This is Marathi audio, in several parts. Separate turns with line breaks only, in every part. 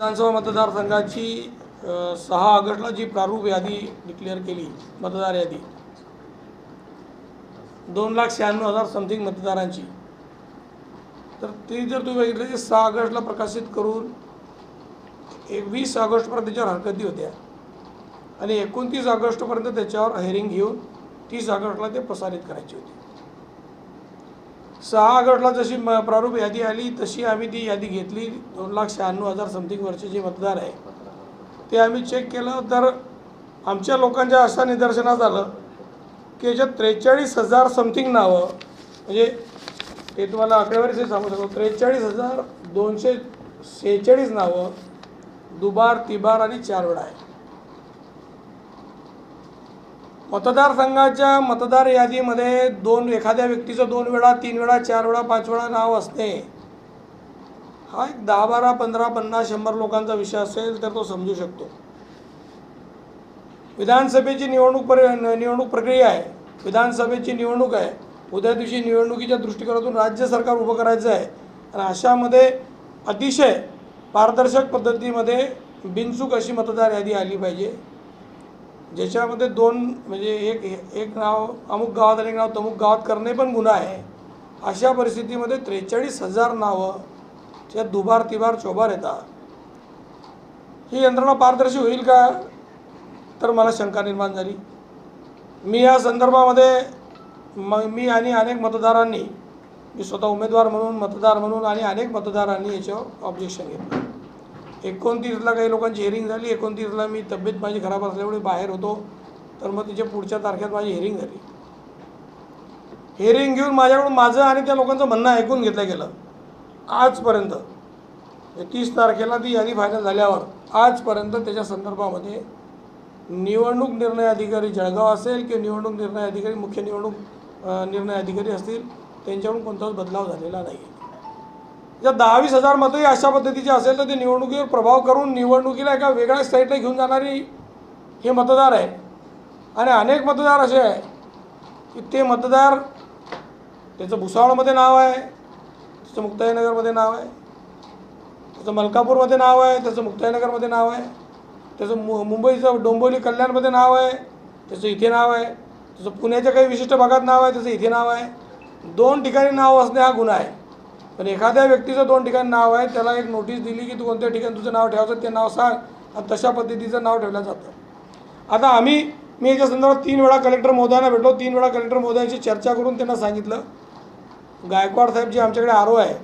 विधानसभा मतदारसंघाची सहा ऑगस्टला जी प्रारूप यादी डिक्लेअर केली मतदार यादी. दोन लाख शहाण्णव हजार समथिंग मतदारांची. तर ती जर तुम्ही बघितलं की सहा ऑगस्टला प्रकाशित करून एक वीस ऑगस्टपर्यंत त्याच्यावर हरकती होत्या. आणि एकोणतीस ऑगस्टपर्यंत त्याच्यावर हेअरिंग घेऊन तीस ऑगस्टला ते प्रसारित करायची होती. सहा ऑगस्टला जशी म प्रारूप यादी आली तशी आम्ही ती यादी घेतली. दोन लाख शहाण्णव हजार समथिंग वर्षे जे मतदार आहे ते आम्ही चेक केलं. तर आमच्या लोकांच्या अशा निदर्शनात आलं की याच्यात त्रेचाळीस हजार समथिंग नावं म्हणजे ते तुम्हाला आकडेवारीचे सांगू शकतो. त्रेचाळीस हजार दोनशे सेहेचाळीस नावं दुबार तिबार आणि चार वेळा आहे. मतदारसंघाच्या मतदार यादीमध्ये दोन एखाद्या व्यक्तीचं दोन वेळा तीन वेळा चार वेळा पाच वेळा नाव असणे हा एक दहा बारा पंधरा पन्नास शंभर लोकांचा विषय असेल तर तो समजू शकतो. विधानसभेची निवडणूक पर निवडणूक प्रक्रिया आहे. विधानसभेची निवडणूक आहे. उद्या दिवशी निवडणुकीच्या दृष्टिकोनातून राज्य सरकार उभं करायचं आहे. आणि अशामध्ये अतिशय पारदर्शक पद्धतीमध्ये बिनचूक अशी मतदार यादी आली पाहिजे. ज्याच्यामध्ये दोन म्हणजे एक एक नाव अमुक गावात आणि एक नाव तमुक गावात करणे पण गुन्हा आहे. अशा परिस्थितीमध्ये त्रेचाळीस हजार नावं त्या दुबार तिबार चोबार येतात. ही यंत्रणा पारदर्शी होईल का? तर मला शंका निर्माण झाली. मी या संदर्भामध्ये म मी आणि अनेक मतदारांनी मी स्वतः उमेदवार म्हणून मतदार म्हणून आणि अनेक मतदारांनी याच्यावर ऑब्जेक्शन घेतलं. एकोणतीसला काही लोकांची हिअरिंग झाली. एकोणतीसला मी तब्येत माझी खराब असल्यामुळे बाहेर होतो. तर मग तिच्या पुढच्या तारखेत माझी हिअरिंग झाली. हिअरिंग घेऊन माझ्याकडून माझं आणि त्या लोकांचं म्हणणं ऐकून घेतलं गेलं. आजपर्यंत तीस तारखेला ती यादी फायनल झाल्यावर आजपर्यंत त्याच्या संदर्भामध्ये निवडणूक निर्णय अधिकारी जळगाव असेल किंवा निवडणूक निर्णय अधिकारी मुख्य निवडणूक निर्णय अधिकारी असतील त्यांच्याकडून कोणताच बदलाव झालेला नाही जर दहावीस हजार मतंही अशा पद्धतीचे असेल तर ते निवडणुकीवर प्रभाव करून निवडणुकीला एका वेगळ्या साईडला घेऊन जाणारी हे मतदार आहे. आणि अनेक मतदार असे आहे की ते मतदार त्याचं भुसावळमध्ये नाव आहे त्याचं मुक्ताईनगरमध्ये नाव आहे त्याचं मलकापूरमध्ये नाव आहे त्याचं मुक्ताईनगरमध्ये नाव आहे त्याचं मु मुंबईचं डोंबिवली कल्याणमध्ये नाव आहे त्याचं इथे नाव आहे त्याचं पुण्याच्या काही विशिष्ट भागात नाव आहे त्याचं इथे नाव आहे. दोन ठिकाणी नाव असणे हा गुन्हा आहे. पण एखाद्या व्यक्तीचं दोन ठिकाणी नाव आहे त्याला एक नोटीस दिली की तू कोणत्या ठिकाणी तुझं नाव ठेवायचं ते नाव सांग आणि तशा पद्धतीचं नाव ठेवलं जातं. आता आम्ही मी याच्या संदर्भात तीन वेळा कलेक्टर महोदयांना भेटलो तीन वेळा कलेक्टर महोदयांशी चर्चा करून त्यांना सांगितलं. गायकवाड साहेब जे आमच्याकडे आरो आहे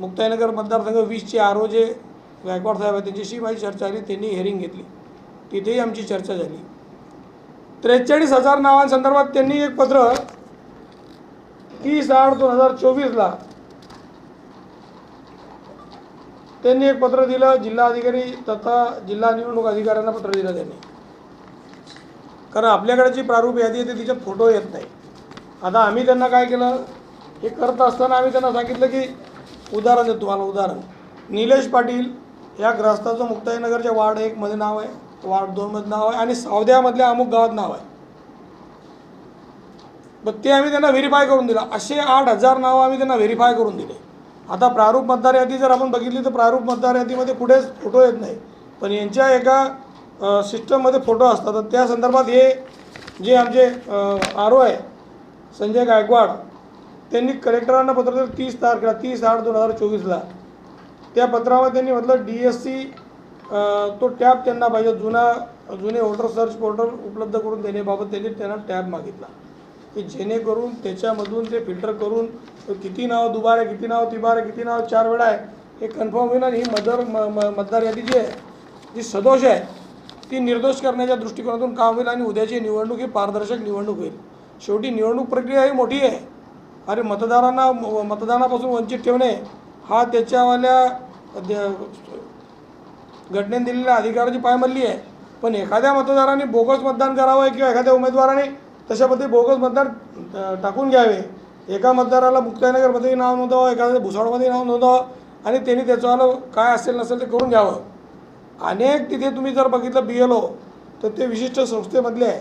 मुक्ताईनगर मतदारसंघ वीसचे आरो जे गायकवाड साहेब आहे त्यांच्याशी माझी चर्चा झाली त्यांनी हेअरिंग घेतली. तिथेही आमची चर्चा झाली. त्रेचाळीस हजार नावांसंदर्भात त्यांनी एक पत्र तीस आठ दोन हजार चोवीसला त्यांनी एक पत्र दिलं जिल्हाधिकारी तथा जिल्हा निवडणूक अधिकाऱ्यांना पत्र दिलं त्यांनी. कारण आपल्याकडे जी प्रारूप यादी येते तिच्यात फोटो येत नाही. आता आम्ही त्यांना काय केलं हे करत असताना आम्ही त्यांना सांगितलं की उदाहरण देतो तुम्हाला उदाहरण. निलेश पाटील या ग्रस्ताचं मुक्ताईनगरच्या वार्ड एकमध्ये नाव आहे वार्ड दोनमध्ये नाव आहे आणि सावद्यामधल्या अमुक गावात नाव आहे. मग ते आम्ही त्यांना व्हेरीफाय करून दिलं. असे आठ हजार नावं आम्ही त्यांना व्हेरीफाय करून दिले. आता प्रारूप मतदार यादी जर आपण बघितली तर प्रारूप मतदार यादीमध्ये कुठेच फोटो येत नाही. पण यांच्या एका सिस्टममध्ये फोटो असतात. तर त्या संदर्भात हे जे आमचे आर ओ आहे संजय गायकवाड त्यांनी कलेक्टरांना पत्र दिलं तीस तारखेला तीस आठ दोन हजार चोवीसला. त्या पत्रामध्ये त्यांनी म्हटलं डी एस सी तो टॅब त्यांना पाहिजे. जुना जुने वोटर सर्च पोर्टल उपलब्ध करून देण्याबाबत त्यांनी त्यांना टॅब मागितला. की जेणेकरून त्याच्यामधून ते फिल्टर करून किती नाव दुबार आहे किती नाव तिबार आहे किती नाव चार वेळा आहे हे कन्फर्म होईल आणि ही मतदार म- म- मतदार यादी जी आहे जी सदोष आहे ती निर्दोष करण्याच्या दृष्टिकोनातून काम होईल आणि उद्याची निवडणूक ही पारदर्शक निवडणूक होईल. शेवटी निवडणूक प्रक्रिया ही मोठी आहे. अरे मतदारांना म- मतदानापासून वंचित ठेवणे हा त्याच्यावाल्या द- घटनेने दिलेल्या अधिकाराची पायमल्ली आहे. पण एखाद्या मतदाराने बोगस मतदान करावं किंवा एखाद्या उमेदवाराने तशामध्ये बोगस मतदार टाकून घ्यावे. एका मतदाराला मुक्ताईनगरमध्ये नाव नोंदवावं एखाद्या भुसावळमध्ये नाव नोंदवावं आणि त्यांनी त्याच्यावालं काय असेल नसेल ते करून घ्यावं. अनेक तिथे तुम्ही जर बघितलं बी एल ओ तर ते विशिष्ट संस्थेमधले आहे.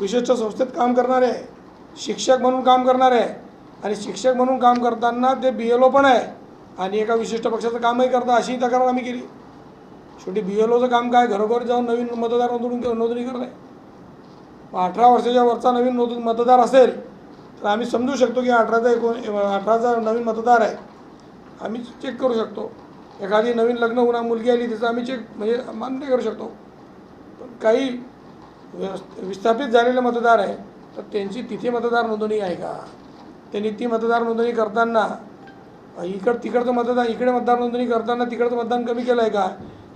विशिष्ट संस्थेत काम करणारे आहे. शिक्षक म्हणून काम करणारे आहे. आणि शिक्षक म्हणून काम करताना ते बी एल ओ पण आहे. आणि एका विशिष्ट पक्षाचं कामही करता अशी तक्रार आम्ही केली. शेवटी बी एल ओचं काम काय? घरोघर जाऊन नवीन मतदार नोंदणी नोंदणी करणे. अठरा वर्षाच्या वरचा नवीन नोंद मतदार असेल तर आम्ही समजू शकतो की अठराचा एकोण अठराचा नवीन मतदार आहे. आम्ही चेक करू शकतो. एखादी नवीन लग्न होणार मुलगी आली तिचं आम्ही चेक म्हणजे मान्य करू शकतो. पण काही विस्थापित झालेले मतदार आहे तर त्यांची तिथे मतदार नोंदणी आहे का? त्यांनी ती मतदार नोंदणी करताना इकड तिकडचं मतदान इकडे मतदार नोंदणी करताना तिकडचं मतदान कमी केलं आहे का?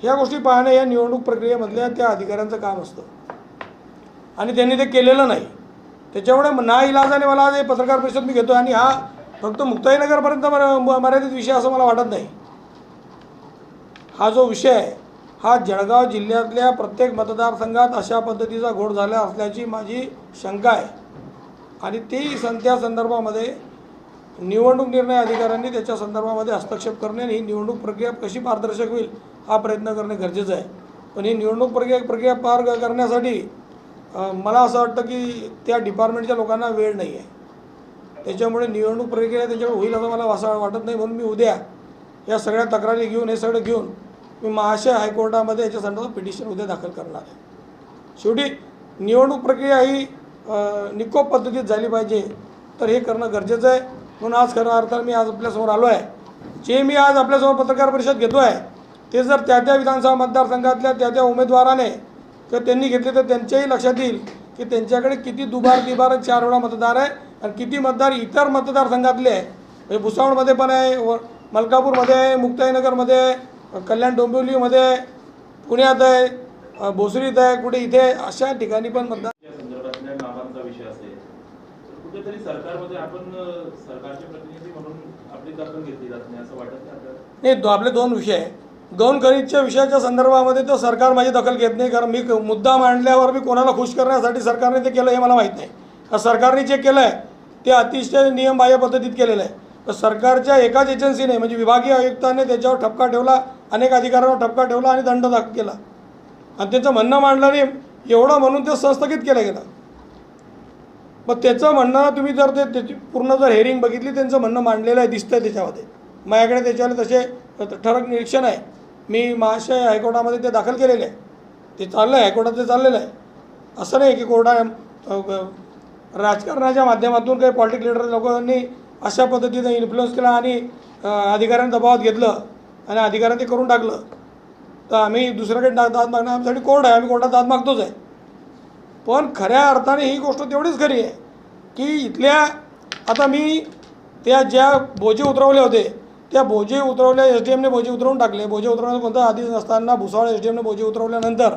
ह्या गोष्टी पाहणं या निवडणूक प्रक्रियेमधल्या त्या अधिकाऱ्यांचं काम असतं. आणि त्यांनी ते केलेलं नाही. त्याच्यामुळे ना इलाजाने मला आज पत्रकार परिषद मी घेतो आणि हा फक्त मुक्ताईनगरपर्यंत मर- मर्यादित विषय असं मला वाटत नाही. हा जो विषय आहे हा जळगाव जिल्ह्यातल्या प्रत्येक मतदारसंघात अशा पद्धतीचा घोड झाला असल्याची माझी शंका आहे. आणि ती सं त्या संदर्भामध्ये निवडणूक निर्णय अधिकाऱ्यांनी त्याच्या संदर्भामध्ये हस्तक्षेप करणे आणि ही निवडणूक प्रक्रिया कशी पारदर्शक होईल हा प्रयत्न करणे गरजेचं आहे. पण ही निवडणूक प्रक्रिया प्रक्रिया पार करण्यासाठी मला असं वाटतं की त्या डिपार्टमेंटच्या लोकांना वेळ नाही आहे त्याच्यामुळे निवडणूक प्रक्रिया त्याच्याकडे होईल असं मला असं वाटत नाही. म्हणून मी उद्या या सगळ्या तक्रारी घेऊन हे सगळं घेऊन मी महाशय हायकोर्टामध्ये याच्या संदर्भात पिटिशन उद्या दाखल करणार आहे. शेवटी निवडणूक प्रक्रिया ही निकोप पद्धतीत झाली पाहिजे तर हे करणं गरजेचं आहे. म्हणून आज खऱ्या अर्थानं मी आज आपल्यासमोर आलो आहे जे मी आज आपल्यासमोर पत्रकार परिषद घेतो आहे ते जर त्या त्या विधानसभा मतदारसंघातल्या त्या त्या उमेदवाराने किंवा त्यांनी घेतले तर त्यांच्याही लक्षात येईल की त्यांच्याकडे किती दुबार तिबार चार वेळा मतदार आहे आणि किती मतदार इतर मतदारसंघातले आहे म्हणजे भुसावळमध्ये पण आहे व मलकापूरमध्ये आहे मुक्ताईनगरमध्ये आहे कल्याण डोंबिवलीमध्ये आहे पुण्यात आहे भोसरीत आहे कुठे इथे. अशा ठिकाणी पण मतदार
या संदर्भातल्या नावांचा विषय असेल तर कुठेतरी सरकारमध्ये आपण अ, सरकारचे प्रतिनिधी म्हणून आपली दखल घेतली जात नाही असं वाटत नाही
आपले दोन विषय आहे गौण खनिजच्या विषयाच्या संदर्भामध्ये तर सरकार माझी दखल घेत नाही कारण मी मुद्दा मांडल्यावर मी कोणाला खुश करण्यासाठी सरकारने ते केलं हे मला माहीत नाही. सरकारने जे केलं आहे ते अतिशय नियमबाह्य पद्धतीत केलेलं आहे. तर सरकारच्या एकाच एजन्सीने म्हणजे विभागीय आयुक्ताने त्याच्यावर ठपका ठेवला अनेक अधिकाऱ्यांवर ठपका ठेवला आणि दंड दाखल केला. आणि त्यांचं म्हणणं मांडलं नाही एवढं म्हणून ते संस्थगित केलं गेलं. मग त्याचं म्हणणं तुम्ही जर ते त्याची पूर्ण जर हेअरिंग बघितली त्यांचं म्हणणं मांडलेलं आहे दिसतं त्याच्यामध्ये. माझ्याकडे त्याच्यावर तसे ठरक निरीक्षण आहे. मी महाशय हायकोर्टामध्ये ते दाखल केलेले आहे. ते चाललं आहे हायकोर्टात ते चाललेलं आहे. असं नाही की कोर्टा राजकारणाच्या माध्यमातून काही पॉलिटिक लिडर लोकांनी अशा पद्धतीने इन्फ्लुअन्स केला आणि अधिकाऱ्यांना दबावात घेतलं आणि अधिकाऱ्यांनी ते करून टाकलं. तर आम्ही दुसऱ्याकडे दाद मागणं आमच्यासाठी कोर्ट आहे. आम्ही कोर्टात दाद मागतोच आहे. पण खऱ्या अर्थाने ही गोष्ट तेवढीच खरी आहे की इथल्या आता मी त्या ज्या बोजे उतरवले होते त्या बोजे उतरवल्या एस डी एमने बोजे उतरवून टाकले. बोजे उतरवण्याचा कोणता आधीच नसताना भुसावळ एस डी एमने बोजे उतरवल्यानंतर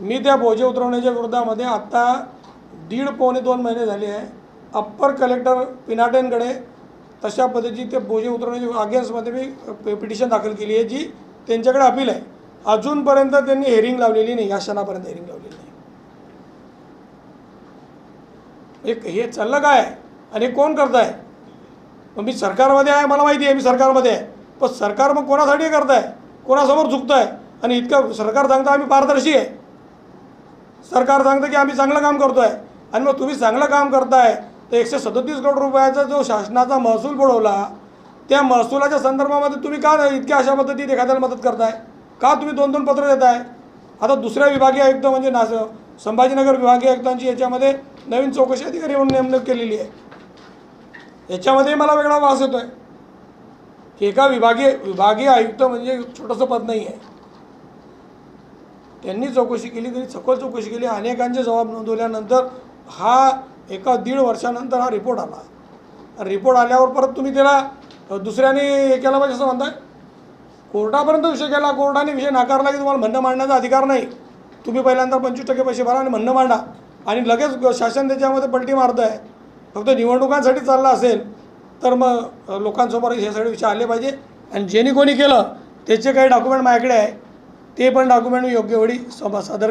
मी त्या बोजे उतरवण्याच्या विरोधामध्ये आत्ता दीड पावणे दोन महिने झाले आहे. अप्पर कलेक्टर पिनाटेंकडे तशा पद्धतीची ते बोजे उतरवण्याच्या अगेन्स्टमध्ये मी पिटिशन दाखल केली आहे जी त्यांच्याकडे अपील आहे. अजूनपर्यंत त्यांनी हेअरिंग लावलेली नाही या क्षणापर्यंत हेरिंग लावलेली नाही. एक हे चाललं काय आणि कोण करत आहे मग मी सरकारमध्ये आहे मला माहिती आहे मी सरकारमध्ये आहे. पण सरकार मग कोणासाठी करत आहे कोणासमोर झुकतं आहे आणि इतकं सरकार सांगतं आम्ही पारदर्शी आहे. सरकार सांगतं की आम्ही चांगलं काम करतो आहे आणि मग तुम्ही चांगलं काम करताय तर एकशे सदतीस करोड रुपयाचा जो शासनाचा महसूल बुडवला त्या महसुलाच्या संदर्भामध्ये तुम्ही का इतक्या अशा पद्धतीत एखाद्याला मदत करताय? का तुम्ही दोन दोन पत्र देताय? आता दुसऱ्या विभागीय आयुक्त म्हणजे नास संभाजीनगर विभागीय आयुक्तांची याच्यामध्ये नवीन चौकशी अधिकारी म्हणून नेमणूक केलेली आहे. याच्यामध्ये मला वेगळा वास येतो आहे की एका विभागीय विभागीय आयुक्त म्हणजे छोटंसं पद नाही आहे. त्यांनी चौकशी केली त्यांनी सखोल चौकशी केली अनेकांचे जबाब नोंदवल्यानंतर हा एका दीड वर्षानंतर हा रिपोर्ट आला. रिपोर्ट आल्यावर परत तुम्ही त्याला दुसऱ्याने हे केला पाहिजे असं म्हणताय? कोर्टापर्यंत विषय केला कोर्टाने विषय नाकारला की तुम्हाला म्हणणं मांडण्याचा अधिकार नाही. तुम्ही पहिल्यांदा पंचवीस टक्के पैसे भरा आणि म्हणणं मांडा. आणि लगेच शासन त्याच्यामध्ये पलटी मारतं आहे फक्त निवडणुकांसाठी चालला असेल तर मग लोकांसमोर हे सगळे विषय आले पाहिजे. आणि ज्यांनी कोणी केलं त्याचे काही डॉक्युमेंट माझ्याकडे आहे. ते पण डॉक्युमेंट मी योग्य वेळी सभा सादर